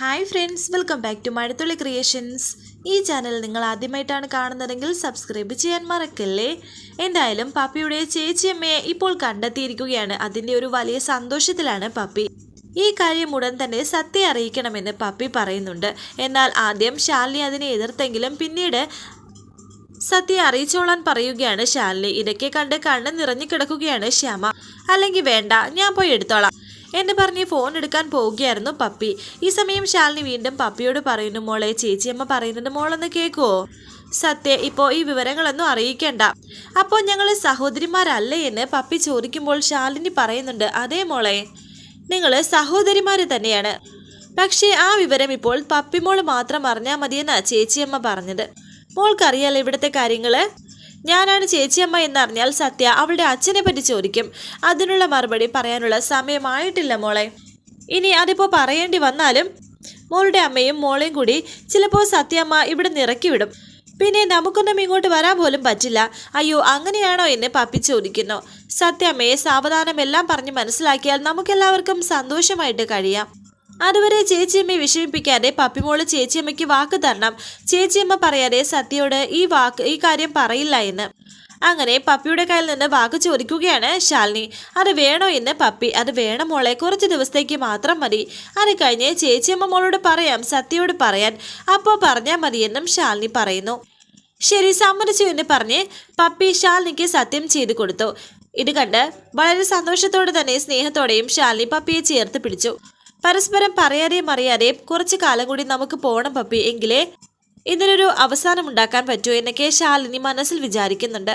Hi friends welcome back to Mazhathulli creations ഈ channel നിങ്ങൾ ആദ്യമായിട്ടാണ് കാണുന്നതെങ്കിൽ സബ്സ്ക്രൈബ് ചെയ്യാൻ മറക്കല്ലേ? എന്തായാലും പപ്പിയുടെ ചേച്ചിയമ്മയെ ഇപ്പോൾ കണ്ടെത്തിയിരിക്കുകയാണ്. അതിന്റെ ഒരു വലിയ സന്തോഷത്തിലാണ് പപ്പി. ഈ കാര്യം ഉടൻ തന്നെ സത്യം അറിയിക്കണമെന്ന് പപ്പി പറയുന്നുണ്ട്. എന്നാൽ ആദ്യം ശാലിനി അതിനെ എതിർത്തെങ്കിലും പിന്നീട് സത്യം അറിയിച്ചോളാൻ പറയുകയാണ് ശാലിനി. ഇതൊക്കെ കണ്ട് കണ്ണ് നിറഞ്ഞു കിടക്കുകയാണ് ശ്യാമ. അല്ലെങ്കിൽ വേണ്ട ഞാൻ പോയി എടുത്തോളാം. എന്ന് പറഞ്ഞ് ഫോൺ എടുക്കാൻ പോവുകയായിരുന്നു പപ്പി. ഈ സമയം ശാലിനി വീണ്ടും പപ്പിയോട് പറയുന്നു മോളെ ചേച്ചിയമ്മ പറയുന്നത് മോളൊന്ന് കേൾക്കുവോ? സത്യ ഇപ്പോൾ ഈ വിവരങ്ങളൊന്നും അറിയിക്കണ്ട. അപ്പോൾ ഞങ്ങൾ സഹോദരിമാരല്ലേ എന്ന് പപ്പി ചോദിക്കുമ്പോൾ ശാലിനി പറയുന്നുണ്ട് അതേ മോളെ നിങ്ങൾ സഹോദരിമാർ തന്നെയാണ്. പക്ഷേ ആ വിവരം ഇപ്പോൾ പപ്പിമോൾ മാത്രം അറിഞ്ഞാൽ മതിയെന്നാ ചേച്ചിയമ്മ പറഞ്ഞത്. മോൾക്കറിയാലോ ഇവിടുത്തെ കാര്യങ്ങൾ? ഞാനാണ് ചേച്ചിയമ്മ എന്നറിഞ്ഞാൽ സത്യ അവളുടെ അച്ഛനെ പറ്റി ചോദിക്കും. അതിനുള്ള മറുപടി പറയാനുള്ള സമയമായിട്ടില്ല മോളെ. ഇനി അതിപ്പോൾ പറയേണ്ടി വന്നാലും മോളുടെ അമ്മയും മോളെയും കൂടി ചിലപ്പോൾ സത്യമ്മ ഇവിടെ നിറക്കി വിടും. പിന്നെ നമുക്കൊന്നും ഇങ്ങോട്ട് വരാൻ പോലും പറ്റില്ല. അയ്യോ അങ്ങനെയാണോ എന്ന് പപ്പി ചോദിക്കുന്നു. സത്യമ്മയെ സാവധാനം എല്ലാം പറഞ്ഞ് മനസ്സിലാക്കിയാൽ നമുക്കെല്ലാവർക്കും സന്തോഷമായിട്ട് കഴിയാം. അതുവരെ ചേച്ചിയമ്മയെ വിഷമിപ്പിക്കാതെ പപ്പിമോൾ ചേച്ചിയമ്മയ്ക്ക് വാക്ക് തരണം. ചേച്ചിയമ്മ പറയാതെ സത്യയോട് ഈ വാക്ക് ഈ കാര്യം പറയില്ല എന്ന്. അങ്ങനെ പപ്പിയുടെ കയ്യിൽ നിന്ന് വാക്ക് ചോദിക്കുകയാണ് ശാലിനി. അത് വേണോ എന്ന് പപ്പി. അത് വേണം മോളെ കുറച്ച് ദിവസത്തേക്ക് മാത്രം മതി. അത് കഴിഞ്ഞ് ചേച്ചിയമ്മ മോളോട് പറയാം സത്യയോട് പറയാൻ. അപ്പോൾ പറഞ്ഞാൽ മതിയെന്നും ശാലിനി പറയുന്നു. ശരി സമ്മതിച്ചു എന്ന് പറഞ്ഞ് പപ്പി ശാലിനിക്ക് സത്യം ചെയ്തു കൊടുത്തു. ഇത് കണ്ട് വളരെ സന്തോഷത്തോടെ തന്നെ സ്നേഹത്തോടെയും ശാലിനി പപ്പിയെ ചേർത്ത് പിടിച്ചു. പരസ്പരം പറയാതെയും അറിയാതെയും കുറച്ചു കാലം കൂടി നമുക്ക് പോകണം പപ്പി എങ്കിലേ ഇതിനൊരു അവസാനം ഉണ്ടാക്കാൻ പറ്റൂ എന്നൊക്കെ ശാലിനി മനസ്സിൽ വിചാരിക്കുന്നുണ്ട്.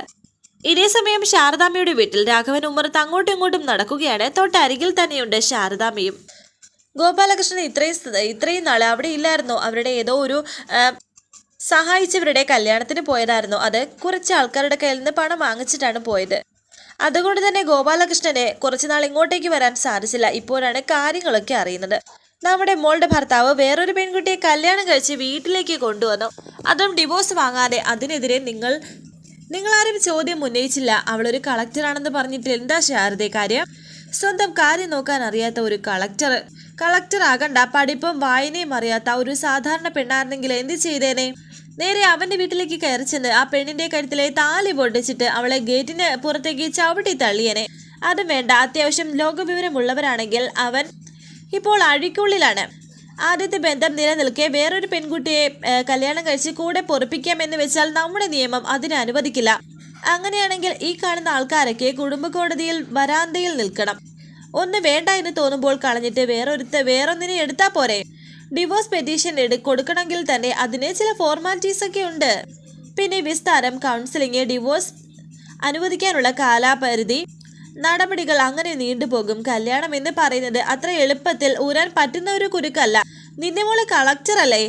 ഇതേ സമയം ശാരദാമ്മയുടെ വീട്ടിൽ രാഘവൻ ഉമ്മറത്ത് അങ്ങോട്ടും ഇങ്ങോട്ടും നടക്കുകയാണ്. തൊട്ടരികിൽ തന്നെയുണ്ട് ശാരദാമ്മയും. ഗോപാലകൃഷ്ണൻ ഇത്രയും ഇത്രയും നാൾ അവിടെ ഇല്ലായിരുന്നു. അവരുടെ ഏതോ ഒരു സഹായിച്ചവരുടെ കല്യാണത്തിന് പോയതായിരുന്നു. അത് കുറച്ച് ആൾക്കാരുടെ കയ്യിൽ നിന്ന് പണം വാങ്ങിച്ചിട്ടാണ് പോയത്. അതുകൊണ്ട് തന്നെ ഗോപാലകൃഷ്ണന് കുറച്ചുനാൾ ഇങ്ങോട്ടേക്ക് വരാൻ സാധിച്ചില്ല. ഇപ്പോഴാണ് കാര്യങ്ങളൊക്കെ അറിയുന്നത്. നമ്മുടെ മോളുടെ ഭർത്താവ് വേറൊരു പെൺകുട്ടിയെ കല്യാണം കഴിച്ച് വീട്ടിലേക്ക് കൊണ്ടുവന്നു. അതും ഡിവോഴ്സ് വാങ്ങാതെ അതിനെതിരെ നിങ്ങൾ നിങ്ങളാരും ചോദ്യം ഉന്നയിച്ചില്ല. അവളൊരു കളക്ടറാണെന്ന് പറഞ്ഞിട്ട് എന്താ ശാരദേ കാര്യം? സ്വന്തം കാര്യം നോക്കാൻ അറിയാത്ത ഒരു കളക്ടർ കളക്ടർ ആകണ്ട പഠിപ്പും വായനയും അറിയാത്ത ഒരു സാധാരണ പെണ്ണായിരുന്നെങ്കിൽ എന്ത് ചെയ്തേനെ? നേരെ അവന്റെ വീട്ടിലേക്ക് കയറി ചെന്ന് ആ പെണ്ണിന്റെ കഴുത്തിലെ താലി പൊട്ടിച്ചിട്ട് അവളെ ഗേറ്റിന് പുറത്തേക്ക് ചവിട്ടി തള്ളിയനെ. അതും വേണ്ട അത്യാവശ്യം ലോകവിവരമുള്ളവരാണെങ്കിൽ അവൻ ഇപ്പോൾ അഴിക്കുള്ളിലാണ്. ആദ്യത്തെ ബന്ധം നിലനിൽക്കെ വേറൊരു പെൺകുട്ടിയെ കല്യാണം കഴിച്ച് കൂടെ പൊറപ്പിക്കാമെന്ന് വെച്ചാൽ നമ്മുടെ നിയമം അതിനെ അനുവദിക്കില്ല. അങ്ങനെയാണെങ്കിൽ ഈ കാണുന്ന ആൾക്കാരൊക്കെ കുടുംബ കോടതിയിൽ വരാന്തയിൽ നിൽക്കണം. ഒന്ന് വേണ്ട എന്ന് തോന്നുമ്പോൾ കളഞ്ഞിട്ട് വേറൊരുത്ത വേറൊന്നിനെ എടുത്താൽ പോരെ? ഡിവോഴ്സ് പെറ്റീഷൻ കൊടുക്കണമെങ്കിൽ തന്നെ അതിന് ചില ഫോർമാലിറ്റീസ് ഒക്കെ ഉണ്ട്. പിന്നെ വിസ്താരം കൗൺസിലിംഗ് ഡിവോഴ്സ് അനുവദിക്കാനുള്ള കാലാപരിധി നടപടികൾ അങ്ങനെ നീണ്ടുപോകും കല്യാണം എന്ന് പറയുന്നത് അത്ര എളുപ്പത്തിൽ ഊരാൻ പറ്റുന്ന ഒരു കുരുക്കല്ല. നിന്റെ മോൾ കളക്ടർ അല്ലേ?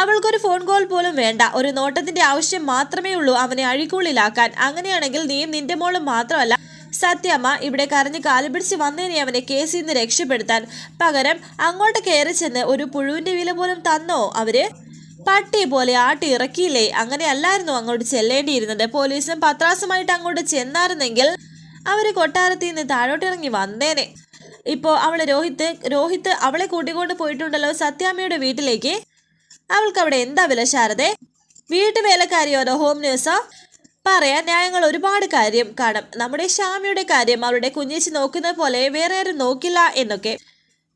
അവൾക്കൊരു ഫോൺ കോൾ പോലും വേണ്ട. ഒരു നോട്ടത്തിന്റെ ആവശ്യം മാത്രമേ ഉള്ളൂ അവനെ അഴിക്കുള്ളിലാക്കാൻ അങ്ങനെയാണെങ്കിൽ നീയും നിന്റെ മോളും മാത്രമല്ല സത്യമ്മ ഇവിടെ കരഞ്ഞ് കാലുപിടിച്ച് വന്നതിനെ അവനെ കേസിൽ നിന്ന് രക്ഷപ്പെടുത്താൻ. പകരം അങ്ങോട്ട് കയറി ചെന്ന് ഒരു പുഴുവിന്റെ വില പോലും തന്നോ? അവർ പട്ടി പോലെ ആട്ടി ഇറക്കിയില്ലേ? അങ്ങനെ അല്ലായിരുന്നു അങ്ങോട്ട് ചെല്ലേണ്ടിയിരുന്നത്. പോലീസും പത്രാസുമായിട്ട് അങ്ങോട്ട് ചെന്നായിരുന്നെങ്കിൽ അവർ കൊട്ടാരത്തിൽ നിന്ന് താഴോട്ടിറങ്ങി വന്നേനെ. ഇപ്പോൾ അവൾ രോഹിത്ത് രോഹിത്ത് അവളെ കൂട്ടിക്കൊണ്ട് പോയിട്ടുണ്ടല്ലോ സത്യാമ്മയുടെ വീട്ടിലേക്ക്. അവൾക്ക് അവിടെ എന്താ വില ശാരദേ? വീട്ടുവേലക്കാരിയോ ഹോം നേഴ്സോ പറയാൻ ന്യായങ്ങൾ ഒരുപാട് കാര്യം കാണും. നമ്മുടെ ശ്യാമിയുടെ കാര്യം അവരുടെ കുഞ്ഞേച്ചി നോക്കുന്ന പോലെ വേറെ ആരും നോക്കില്ല എന്നൊക്കെ.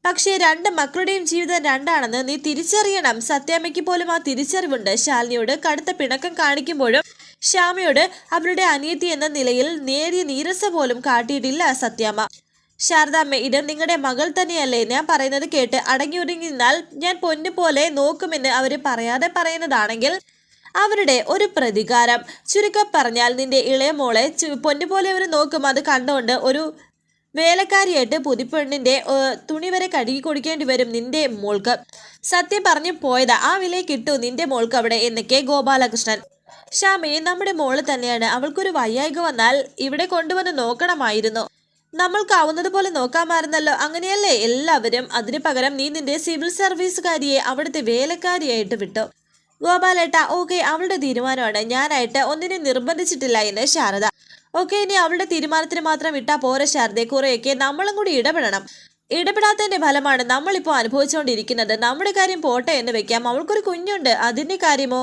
പക്ഷേ രണ്ട് മക്കളുടെയും ജീവിതം രണ്ടാണെന്ന് നീ തിരിച്ചറിയണം. സത്യാമ്മയ്ക്ക് പോലും ആ തിരിച്ചറിവുണ്ട്. ശാലിനിയോട് കടുത്ത പിണക്കം കാണിക്കുമ്പോഴും ശ്യാമയോട് അവരുടെ അനിയത്തി എന്ന നിലയിൽ നേരിയ നീരസ പോലും കാട്ടിയിട്ടില്ല സത്യാമ്മ. ശാരദാമ്മ ഇത് നിങ്ങളുടെ മകൾ തന്നെയല്ലേ? ഞാൻ പറയുന്നത് കേട്ട് അടങ്ങി ഒതുങ്ങി നിന്നാൽ ഞാൻ പൊന്നു പോലെ നോക്കുമെന്ന് അവർ പറയാതെ പറയുന്നതാണെങ്കിൽ അവരുടെ ഒരു പ്രതികാരം. ചുരുക്കം പറഞ്ഞാൽ നിന്റെ ഇളയ മോളെ പൊന്നു പൊന്നുപോലെ അവർ നോക്കും. അത് കണ്ടുകൊണ്ട് ഒരു വേലക്കാരിയായിട്ട് പുതിപ്പെണ്ണിന്റെ തുണി വരെ കഴുകി കൊടുക്കേണ്ടി വരും നിന്റെ മോൾക്ക്. സത്യം പറഞ്ഞു പോയതാ. ആ വില കിട്ടൂ നിന്റെ മോൾക്ക് അവിടെ എന്നൊക്കെ ഗോപാലകൃഷ്ണൻ. ശ്യാമയെ നമ്മുടെ മോൾ തന്നെയാണ്. അവൾക്കൊരു വയ്യായിക വന്നാൽ ഇവിടെ കൊണ്ടുവന്ന് നോക്കണമായിരുന്നു. നമ്മൾക്കാവുന്നത് പോലെ നോക്കാമായിരുന്നല്ലോ. അങ്ങനെയല്ലേ? എല്ലാവരും അതിനു പകരം നീ നിന്റെ സിവിൽ സർവീസുകാരിയെ അവിടുത്തെ വേലക്കാരിയായിട്ട് വിട്ടു. ഗോപാലേട്ട ഓക്കെ അവളുടെ തീരുമാനമാണ്. ഞാനായിട്ട് ഒന്നിനും നിർബന്ധിച്ചിട്ടില്ല എന്ന് ശാരദ. ഓക്കെ ഇനി അവളുടെ തീരുമാനത്തിന് മാത്രം ഇട്ടാ പോരെ ശാരദയെ കുറെയൊക്കെ നമ്മളും കൂടി ഇടപെടണം. ഇടപെടാത്തതിന്റെ ഫലമാണ് നമ്മളിപ്പോൾ അനുഭവിച്ചുകൊണ്ടിരിക്കുന്നത് നമ്മുടെ കാര്യം പോട്ടെ എന്ന് വെക്കാം. അവൾക്കൊരു കുഞ്ഞുണ്ട്. അതിന്റെ കാര്യമോ?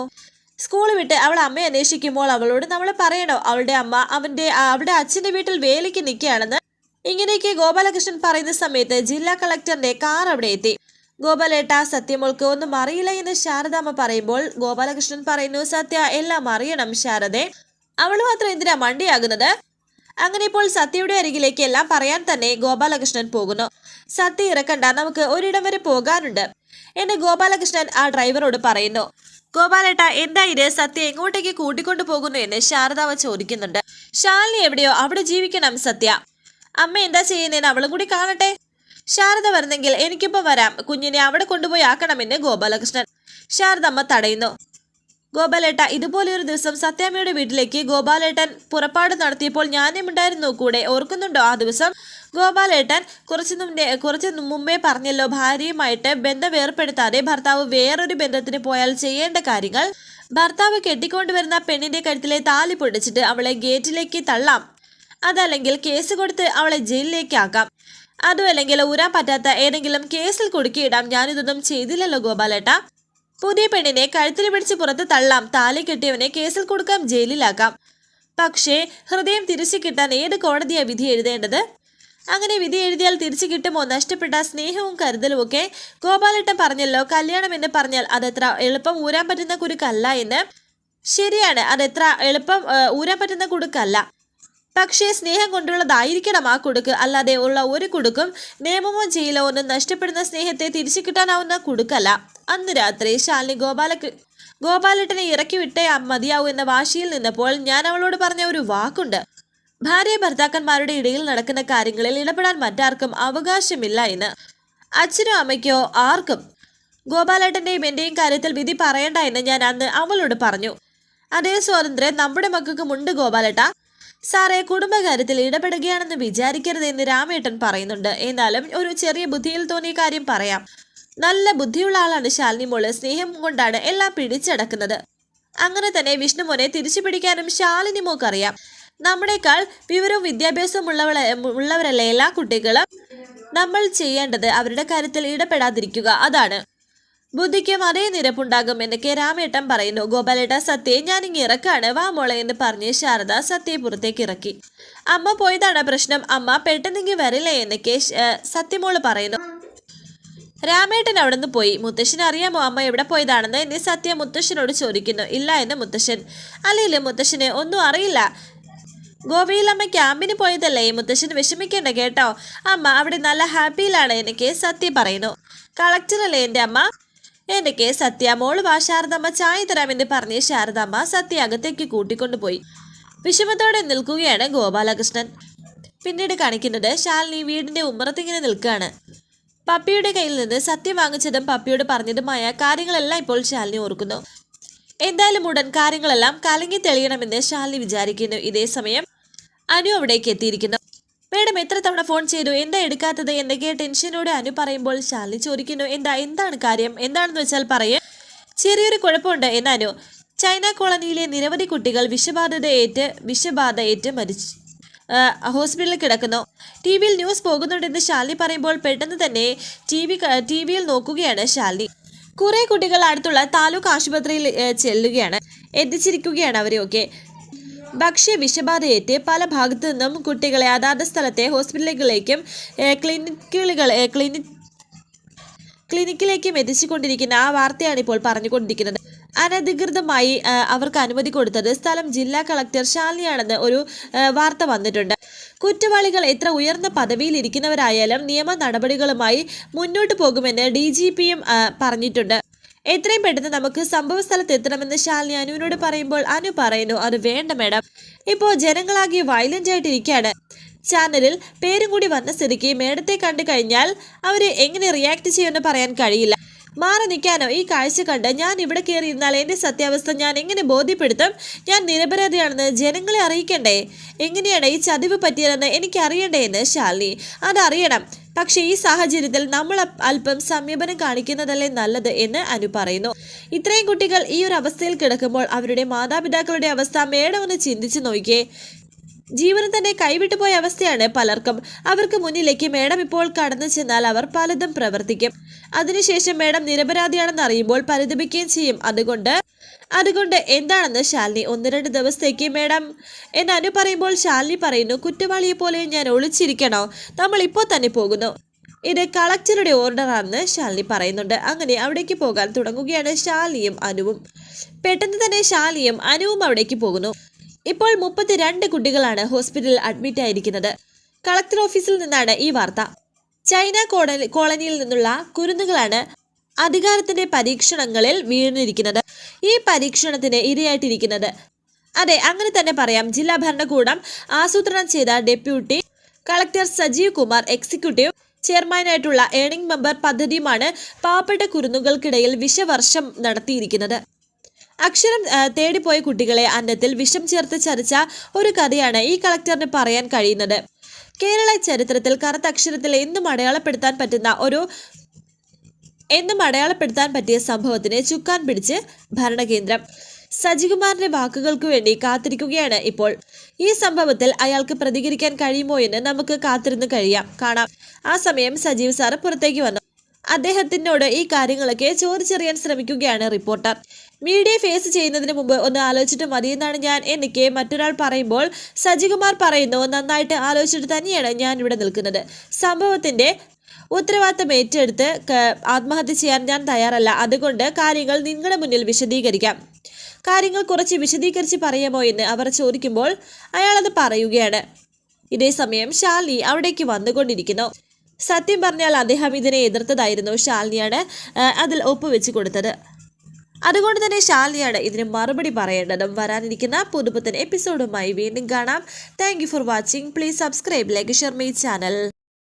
സ്കൂൾ വിട്ട് അവൾ അമ്മയെ അന്വേഷിക്കുമ്പോൾ അവളോട് നമ്മൾ പറയണോ? അവളുടെ അമ്മ അവന്റെ അവളുടെ അച്ഛന്റെ വീട്ടിൽ വേലയ്ക്ക് നിൽക്കുകയാണെന്ന്? ഇങ്ങനെയൊക്കെ ഗോപാലകൃഷ്ണൻ പറയുന്ന സമയത്ത് ജില്ലാ കളക്ടറിന്റെ കാർ അവിടെ എത്തി. ഗോപാലേട്ട സത്യമോൾക്ക് ഒന്നും അറിയില്ല എന്ന് ശാരദാമ്മ പറയുമ്പോൾ ഗോപാലകൃഷ്ണൻ പറയുന്നു സത്യ എല്ലാം അറിയണം ശാരദെ. അവൾ മാത്രം എന്തിനാ മണ്ടിയാകുന്നത്? അങ്ങനെ ഇപ്പോൾ സത്യയുടെ അരികിലേക്ക് എല്ലാം പറയാൻ തന്നെ ഗോപാലകൃഷ്ണൻ പോകുന്നു. സത്യ ഇറക്കണ്ട നമുക്ക് ഒരിടം വരെ പോകാനുണ്ട്. എന്ന് ഗോപാലകൃഷ്ണൻ ആ ഡ്രൈവറോട് പറയുന്നു. ഗോപാലേട്ട എന്താ ഇത്? സത്യ എങ്ങോട്ടേക്ക് കൂട്ടിക്കൊണ്ടു പോകുന്നു എന്ന് ശാരദാവ ചോദിക്കുന്നുണ്ട്. ശാലിനി എവിടെയോ അവിടെ ജീവിക്കണം സത്യ. അമ്മ എന്താ ചെയ്യുന്നതെന്ന് അവളും കൂടി കാണട്ടെ. ശാരദ വരുന്നെങ്കിൽ എനിക്കിപ്പോ വരാം. കുഞ്ഞിനെ അവിടെ കൊണ്ടുപോയി ആക്കണമെന്ന് ഗോപാലകൃഷ്ണൻ. ശാരദമ്മ തടയുന്നു. ഗോപാലേട്ട ഇതുപോലെ ഒരു ദിവസം സത്യാമ്മയുടെ വീട്ടിലേക്ക് ഗോപാലേട്ടൻ പുറപ്പാട് നടത്തിയപ്പോൾ ഞാനും ഉണ്ടായിരുന്നു. കൂടെ ഓർക്കുന്നുണ്ടോ ആ ദിവസം? ഗോപാലേട്ടൻ കുറച്ച് മുന്നേ കുറച്ച് മുമ്പേ പറഞ്ഞല്ലോ ഭാര്യയുമായിട്ട് ബന്ധം വേർപ്പെടുത്താതെ ഭർത്താവ് വേറൊരു ബന്ധത്തിന് പോയാൽ ചെയ്യേണ്ട കാര്യങ്ങൾ. ഭർത്താവ് കെട്ടിക്കൊണ്ടുവരുന്ന പെണ്ണിന്റെ കഴുത്തിലെ താലി പൊടിച്ചിട്ട് അവളെ ഗേറ്റിലേക്ക് തള്ളാം. അതല്ലെങ്കിൽ കേസ് കൊടുത്ത് അവളെ ജയിലിലേക്ക് ആക്കാം അതുമല്ലെങ്കിൽ ഊരാൻ പറ്റാത്ത ഏതെങ്കിലും കേസിൽ കുടുക്കിയിടാം. ഞാനിതൊന്നും ചെയ്തില്ലല്ലോ ഗോപാലേട്ട. പുതിയ പെണ്ണിനെ കഴുത്തിൽ പിടിച്ച് പുറത്ത് തള്ളാം. താലി കെട്ടിയവനെ കേസിൽ കൊടുക്കാം ജയിലിലാക്കാം. പക്ഷേ ഹൃദയം തിരിച്ചു കിട്ടാൻ ഏത് കോടതിയാ വിധി എഴുതേണ്ടത്? അങ്ങനെ വിധി എഴുതിയാൽ തിരിച്ചു കിട്ടുമോ? നഷ്ടപ്പെട്ട സ്നേഹവും കരുതലും ഒക്കെ ഗോപാലേട്ടൻ പറഞ്ഞല്ലോ. കല്യാണം എന്ന് പറഞ്ഞാൽ അതെത്ര എളുപ്പം ഊരാൻ പറ്റുന്ന കുരുക്കല്ല എന്ന്. ശരിയാണ് അതെത്ര എളുപ്പം ഊരാൻ പറ്റുന്ന കുടുക്കല്ല പക്ഷേ സ്നേഹം കൊണ്ടുള്ളതായിരിക്കണം ആ കുടുക്ക്. അല്ലാതെ ഉള്ള ഒരു കുടുക്കും നിയമമോ ജയിലോ ഒന്നും നഷ്ടപ്പെടുന്ന സ്നേഹത്തെ തിരിച്ചു കിട്ടാനാവുന്ന കുടുക്കല്ല. അന്ന് രാത്രി ശാലിനി ഗോപാല ഗോപാലേട്ടനെ ഇറക്കി വിട്ടേ മതിയാവൂ എന്ന വാശിയിൽ നിന്നപ്പോൾ ഞാൻ അവളോട് പറഞ്ഞ ഒരു വാക്കുണ്ട്. ഭാര്യ ഭർത്താക്കന്മാരുടെ ഇടയിൽ നടക്കുന്ന കാര്യങ്ങളിൽ ഇടപെടാൻ മറ്റാർക്കും അവകാശമില്ല എന്ന്. അച്ഛനോ അമ്മയ്ക്കോ ആർക്കും. ഗോപാലേട്ടന്റെയും എന്റെയും കാര്യത്തിൽ വിധി പറയണ്ട എന്ന് ഞാൻ അന്ന് അവളോട് പറഞ്ഞു. അതേ സ്വാതന്ത്ര്യം നമ്മുടെ മക്കൾക്കും ഉണ്ട് ഗോപാലേട്ട. സാറേ കുടുംബകാര്യത്തിൽ ഇടപെടുകയാണെന്ന് വിചാരിക്കരുത് എന്ന് രാമേട്ടൻ പറയുന്നുണ്ട്. എന്നാലും ഒരു ചെറിയ ബുദ്ധിയിൽ തോന്നിയ കാര്യം പറയാം. നല്ല ബുദ്ധിയുള്ള ആളാണ് ശാലിനി മോൾ. സ്നേഹം കൊണ്ടാണ് എല്ലാം പിടിച്ചടക്കുന്നത്. അങ്ങനെ തന്നെ വിഷ്ണുമോനെ തിരിച്ചു പിടിക്കാനും ശാലിനി മോക്കറിയാം. നമ്മുടെക്കാൾ വിവരവും വിദ്യാഭ്യാസവും ഉള്ളവളെ ഉള്ളവരല്ല എല്ലാ കുട്ടികളും? നമ്മൾ ചെയ്യേണ്ടത് അവരുടെ കാര്യത്തിൽ ഇടപെടാതിരിക്കുക. അതാണ്. ബുദ്ധിക്കും അതേ നിരപ്പുണ്ടാകും കെ രാമേട്ടൻ പറയുന്നു. ഗോപാലേട്ട സത്യയെ ഞാനിങ്ങ് ഇറക്കാണ്. വാ മോളെ എന്ന് പറഞ്ഞ് ശാരദ സത്യയെ പുറത്തേക്ക് ഇറക്കി. അമ്മ പോയതാണ് പ്രശ്നം. അമ്മ പെട്ടെന്നിങ്ങി വരില്ലേ എന്ന് കെ സത്യമോൾ പറയുന്നു. രാമേട്ടൻ അവിടുന്ന് പോയി. മുത്തശ്ശൻ അറിയാമോ അമ്മ എവിടെ പോയതാണെന്ന്? എന്നെ സത്യ മുത്തശ്ശനോട് ചോദിക്കുന്നു. ഇല്ല എന്ന് മുത്തശ്ശൻ. അല്ലെങ്കിലും മുത്തശ്ശന്? ഒന്നും അറിയില്ല. ഗോവയിൽ അമ്മ ക്യാമ്പിന് പോയതല്ലേ? മുത്തശ്ശൻ വിഷമിക്കേണ്ട കേട്ടോ. അമ്മ അവിടെ നല്ല ഹാപ്പിയിലാണ് എനിക്ക് സത്യ പറയുന്നു. കളക്ടറല്ലേ എന്റെ അമ്മ? എനിക്ക് മോൾ വാ ശാരദമ്മ ചായ തരാമെന്ന് പറഞ്ഞ് ശാരദമ്മ സത്യ അകത്തേക്ക് കൂട്ടിക്കൊണ്ടുപോയി. വിഷമത്തോടെ നിൽക്കുകയാണ് ഗോപാലകൃഷ്ണൻ. പിന്നീട് കാണിക്കുന്നത് ശാലിനി വീടിന്റെ ഉമ്മറത്തിങ്ങനെ നിൽക്കുകയാണ്. പപ്പിയുടെ കയ്യിൽ നിന്ന് സത്യം വാങ്ങിച്ചതും പപ്പിയോട് പറഞ്ഞതുമായ കാര്യങ്ങളെല്ലാം ഇപ്പോൾ ശാലിനി ഓർക്കുന്നു. എന്തായാലും ഉടൻ കാര്യങ്ങളെല്ലാം കലങ്ങി തെളിയണമെന്ന് ശാലിനി വിചാരിക്കുന്നു. ഇതേ സമയം അനു അവിടേക്ക് എത്തിയിരിക്കുന്നു. മേഡം എത്ര തവണ ഫോൺ ചെയ്തു? എന്താ എടുക്കാത്തത്? എന്തൊക്കെയാ ടെൻഷനോട് അനു പറയുമ്പോൾ ശാലിനി ചോദിക്കുന്നു എന്താ എന്താണ് കാര്യം? എന്താണെന്ന് വെച്ചാൽ പറയേ. ചെറിയൊരു കുഴപ്പമുണ്ട് എന്ന് അനു. ചൈന കോളനിയിലെ നിരവധി കുട്ടികൾ വിഷബാധിത ഏറ്റ് വിഷബാധ ഏറ്റ് മരിച്ചു ഹോസ്പിറ്റലിൽ കിടക്കുന്നു. ടി വിയിൽ ന്യൂസ് പോകുന്നുണ്ടെന്ന് ശാലി പറയുമ്പോൾ പെട്ടെന്ന് തന്നെ ടി വി ടി വിയിൽ നോക്കുകയാണ് ശാലി കുറെ കുട്ടികൾ അടുത്തുള്ള താലൂക്ക് ആശുപത്രിയിൽ ചെല്ലുകയാണ് എത്തിച്ചിരിക്കുകയാണ് അവരെയൊക്കെ. ഭക്ഷ്യ വിഷബാധയേറ്റ് പല ഭാഗത്തു നിന്നും കുട്ടികളെ അതാത് സ്ഥലത്തെ ഹോസ്പിറ്റലുകളിലേക്കും ക്ലിനിക്കുകൾ ക്ലിനിക് ക്ലിനിക്കിലേക്കും എത്തിച്ചുകൊണ്ടിരിക്കുന്ന ആ വാർത്തയാണ് ഇപ്പോൾ പറഞ്ഞുകൊണ്ടിരിക്കുന്നത്. അനധികൃതമായി അവർക്ക് അനുമതി കൊടുത്തത് സ്ഥലം ജില്ലാ കളക്ടർ ശാലിനിയാണെന്ന് ഒരു വാർത്ത വന്നിട്ടുണ്ട്. കുറ്റവാളികൾ എത്ര ഉയർന്ന പദവിയിൽ ഇരിക്കുന്നവരായാലും നിയമ നടപടികളുമായി മുന്നോട്ട് പോകുമെന്ന് ഡി പറഞ്ഞിട്ടുണ്ട്. എത്രയും പെട്ടെന്ന് നമുക്ക് സംഭവ സ്ഥലത്ത് എത്തണമെന്ന് ശാലിനി അനുവിനോട് പറയുമ്പോൾ അനു പറയുന്നു അത് വേണ്ട മേഡം. ഇപ്പോൾ ജനങ്ങളാകെ വയലന്റ് ആയിട്ടിരിക്കുകയാണ് ചാനലിൽ പേരും കൂടി വന്ന സ്ഥിതിക്ക് മേഡത്തെ കണ്ടു കഴിഞ്ഞാൽ അവർ എങ്ങനെ റിയാക്ട് ചെയ്യുമെന്ന് പറയാൻ കഴിയില്ല. മാറി നിൽക്കാനോ? ഈ കാഴ്ച കണ്ട് ഞാൻ ഇവിടെ കയറിയിരുന്നാൽ എന്റെ സത്യാവസ്ഥ ഞാൻ എങ്ങനെ ബോധ്യപ്പെടുത്തും? ഞാൻ നിരപരാധിയാണെന്ന് ജനങ്ങളെ അറിയിക്കണ്ടേ? എങ്ങനെയാണ് ഈ ചതിവ് പറ്റിയതെന്ന് എനിക്ക് അറിയണ്ടേ എന്ന് ശാലിനി. അതറിയണം. പക്ഷേ ഈ സാഹചര്യത്തിൽ നമ്മൾ അല്പം സമീപനം കാണിക്കുന്നതല്ലേ നല്ലത് എന്ന് അനു പറയുന്നു. ഇത്രയും കുട്ടികൾ ഈ ഒരു അവസ്ഥയിൽ കിടക്കുമ്പോൾ അവരുടെ മാതാപിതാക്കളുടെ അവസ്ഥ മേഡം ഒന്ന് ചിന്തിച്ചു നോക്കിയേ. ജീവനം തന്നെ കൈവിട്ടുപോയ അവസ്ഥയാണ് പലർക്കും. അവർക്ക് മുന്നിലേക്ക് മേഡം ഇപ്പോൾ കടന്നു ചെന്നാൽ അവർ പലതും പ്രവർത്തിക്കും. അതിനുശേഷം മേഡം നിരപരാധിയാണെന്ന് അറിയുമ്പോൾ പരിതപിക്കുകയും ചെയ്യും. അതുകൊണ്ട് അതുകൊണ്ട് എന്താണെന്ന് ശാലിനി ഒന്ന് രണ്ട് ദിവസത്തേക്ക് മേഡം എന്ന് അനു പറയുമ്പോൾ ശാലിനി പറയുന്നു കുറ്റവാളിയെ പോലെ ഞാൻ ഒളിച്ചിരിക്കണോ? നമ്മൾ ഇപ്പോൾ തന്നെ പോകുന്നു. ഇത് കളക്ടറുടെ ഓർഡറാണെന്ന് ശാലിനി പറയുന്നുണ്ട്. അങ്ങനെ അവിടേക്ക് പോകാൻ തുടങ്ങുകയാണ് ശാലിയും അനുവും. പെട്ടെന്ന് തന്നെ ശാലിയും അനുവും അവിടേക്ക് പോകുന്നു. ഇപ്പോൾ മുപ്പത്തിരണ്ട് കുട്ടികളാണ് ഹോസ്പിറ്റലിൽ അഡ്മിറ്റ് ആയിരിക്കുന്നത്. കളക്ടർ ഓഫീസിൽ നിന്നാണ് ഈ വാർത്ത. ചൈന കോളനി കോളനിയിൽ നിന്നുള്ള കുരുന്നുകളാണ് അധികാരത്തിന്റെ പരീക്ഷണങ്ങളിൽ വീണിരിക്കുന്നത്. ഈ പരീക്ഷണത്തിന് ഇരയായിട്ടിരിക്കുന്നത്. അതെ അങ്ങനെ തന്നെ പറയാം. ജില്ലാ ഭരണകൂടം ആസൂത്രണം ചെയ്ത deputy collector Sajeev Kumar executive ചെയർമാനായിട്ടുള്ള earning member പദ്ധതിയുമാണ് പാവപ്പെട്ട കുരുന്നുകൾക്കിടയിൽ വിഷവർഷം നടത്തിയിരിക്കുന്നത്. അക്ഷരം തേടിപ്പോയ കുട്ടികളെ അന്നത്തിൽ വിഷം ചേർത്ത് ചരിച്ച ഒരു കഥയാണ് ഈ കളക്ടറിന് പറയാൻ കഴിയുന്നത്. കേരള ചരിത്രത്തിൽ കറുത്ത അക്ഷരത്തിൽ എന്നും അടയാളപ്പെടുത്താൻ പറ്റുന്ന ഒരു എന്നും അടയാളപ്പെടുത്താൻ പറ്റിയ സംഭവത്തിന് ചുക്കാൻ പിടിച്ച് ഭരണകേന്ദ്രം. സജികുമാറിന്റെ വാക്കുകൾക്ക് വേണ്ടി കാത്തിരിക്കുകയാണ് ഇപ്പോൾ. ഈ സംഭവത്തിൽ അയാൾക്ക് പ്രതികരിക്കാൻ കഴിയുമോ എന്ന് നമുക്ക് കാത്തിരുന്ന് കഴിയാം. കാണാം. ആ സമയം സജീവ് സാറ് പുറത്തേക്ക് വന്നു. അദ്ദേഹത്തിനോട് ഈ കാര്യങ്ങളൊക്കെ ചോദിച്ചറിയാൻ ശ്രമിക്കുകയാണ് റിപ്പോർട്ടർ. മീഡിയ ഫേസ് ചെയ്യുന്നതിന് മുമ്പ് ഒന്ന് ആലോചിച്ചിട്ട് മതിയെന്നാണ് ഞാൻ. എനിക്ക് മറ്റൊരാൾ പറയുമ്പോൾ സജികുമാർ പറയുന്നു നന്നായിട്ട് ആലോചിച്ചിട്ട് തന്നെയാണ് ഞാൻ ഇവിടെ നിൽക്കുന്നത്. സംഭവത്തിന്റെ ഉത്തരവാദിത്തം ഏറ്റെടുത്ത് ആത്മഹത്യ ചെയ്യാൻ ഞാൻ തയ്യാറല്ല. അതുകൊണ്ട് കാര്യങ്ങൾ നിങ്ങളുടെ മുന്നിൽ വിശദീകരിക്കാം. കാര്യങ്ങൾ കുറച്ച് വിശദീകരിച്ച് പറയാമോ എന്ന് അവർ ചോദിക്കുമ്പോൾ അയാളത് പറയുകയാണ്. ഇതേ സമയം ശാലിനി അവിടേക്ക് വന്നുകൊണ്ടിരിക്കുന്നു. സത്യം പറഞ്ഞാൽ അദ്ദേഹം ഇതിനെ എതിർത്തതായിരുന്നു. ശാലിനിയാണ് ആ, അതിൽ ഒപ്പുവെച്ച് കൊടുത്തത്. അതുകൊണ്ട് തന്നെ ശാലിനിയാണ് ഇതിന് മറുപടി പറയേണ്ടതും. വരാനിരിക്കുന്ന പുതുപുത്തൻ എപ്പിസോഡുമായി വീണ്ടും കാണാം. Thank for watching please subscribe like share my channel